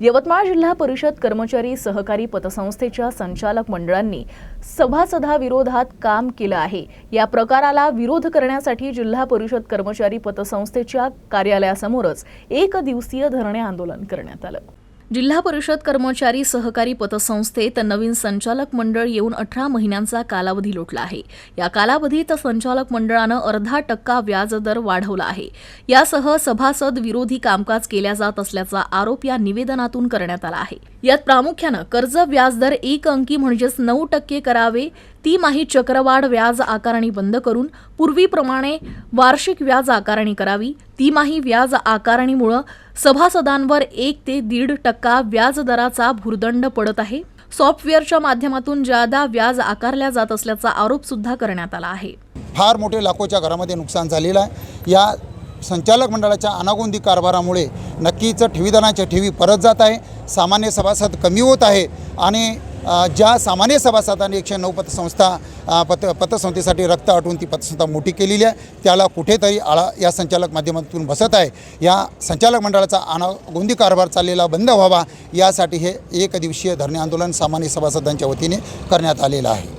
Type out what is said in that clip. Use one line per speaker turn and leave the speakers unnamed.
यवतमाळ जिल्हा परिषद कर्मचारी सहकारी पतसंस्थेच्या संचालक मंडळांनी सभासदाविरोधात काम केलं आहे. या प्रकाराला विरोध करण्यासाठी जिल्हा परिषद कर्मचारी पतसंस्थेच्या कार्यालयासमोरच एक दिवसीय धरणे आंदोलन करण्यात आलं. जिल्हा परिषद कर्मचारी सहकारी पतसंस्थेत नवीन संचालक मंडळ येऊन अठरा महिन्यांचा कालावधी लोटला आहे. या कालावधीत संचालक मंडळानं अर्धा टक्का व्याजदर वाढवला आहे. यासह सभासद विरोधी कामकाज केल्या जात असल्याचा आरोप या निवेदनातून करण्यात आला आहे. यात प्रामुख्यानं कर्ज व्याजदर एक अंकी म्हणजेच नऊ टक्के करावे तिमाही चक्रवाढ व्याज आकारणी बंद करून पूर्वीप्रमाणे वार्षिक व्याज आकारणी करावी. तिमाही व्याज आकारणीमुळं सभासदांवर एक ते दीड टक्का व्याजदराचा भुर्दंड पडत आहे. सॉफ्टवेअरच्या माध्यमातून जादा व्याज आकारल्या जात असल्याचा आरोप सुद्धा करण्यात आला आहे.
फार मोठे लाखोच्या घरामध्ये नुकसान झालेलं आहे. या संचालक मंडळाच्या अनागोंदी कारभारामुळे नक्कीच ठेवीदारांच्या ठेवी परत जात आहे. सामान्य सभासद कमी होत आहे आणि ज्या सामान्य सभासदांनी एकशे नऊ पतसंस्था पत पतसंस्थेसाठी रक्त आटवून ती पतसंस्था मोठी केलेली आहे. त्याला कुठेतरी आळा या संचालक माध्यमातून बसत आहे. या संचालक मंडळाचा अनागोंदी कारभार चाललेला बंद व्हावा यासाठी हे एक दिवसीय धरणे आंदोलन सामान्य सभासदांच्या वतीने करण्यात आलेलं आहे.